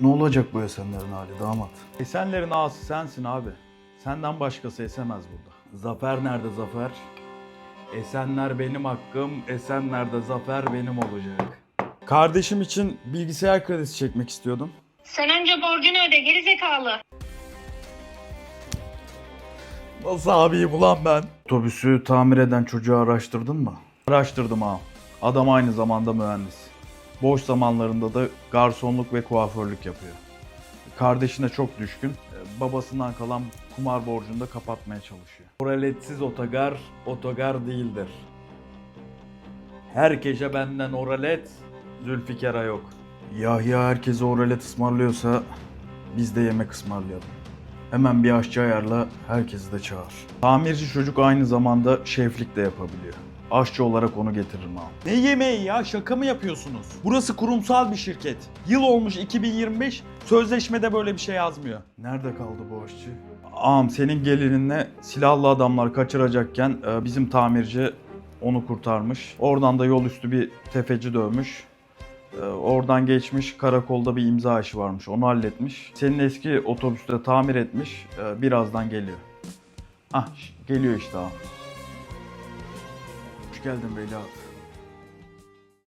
Ne olacak bu Esenler'in hali damat? Esenler'in ağası sensin abi. Senden başkası esemez burada. Zafer nerede Zafer? Esenler benim hakkım, Esenler'de Zafer benim olacak. Kardeşim için bilgisayar kredisi çekmek istiyordum. Sen önce borcunu öde geri zekalı. Nasıl abiyi bulan ben? Otobüsü tamir eden çocuğu araştırdın mı? Araştırdım ha. Adam aynı zamanda mühendis. Boş zamanlarında da garsonluk ve kuaförlük yapıyor. Kardeşine çok düşkün. Babasından kalan kumar borcunu da kapatmaya çalışıyor. Oraletsiz otogar, otogar değildir. Herkese benden oralet, Zülfikar'a yok. Yahya herkese oralet ısmarlıyorsa biz de yemek ısmarlayalım. Hemen bir aşçı ayarla, herkesi de çağır. Tamirci çocuk aynı zamanda şeflik de yapabiliyor. Aşçı olarak onu getiririm abi. Ne yemeği ya? Şaka mı yapıyorsunuz? Burası kurumsal bir şirket. Yıl olmuş 2025. Sözleşmede böyle bir şey yazmıyor. Nerede kaldı bu aşçı? Ağam senin gelininle silahlı adamlar kaçıracakken e, bizim tamirci onu kurtarmış. Oradan da yol üstü bir tefeci dövmüş. E, Oradan geçmiş karakolda bir imza işi varmış onu halletmiş. Senin eski otobüste tamir etmiş. E, Birazdan geliyor. Ah geliyor işte ağam. Hoş geldin Veli abi.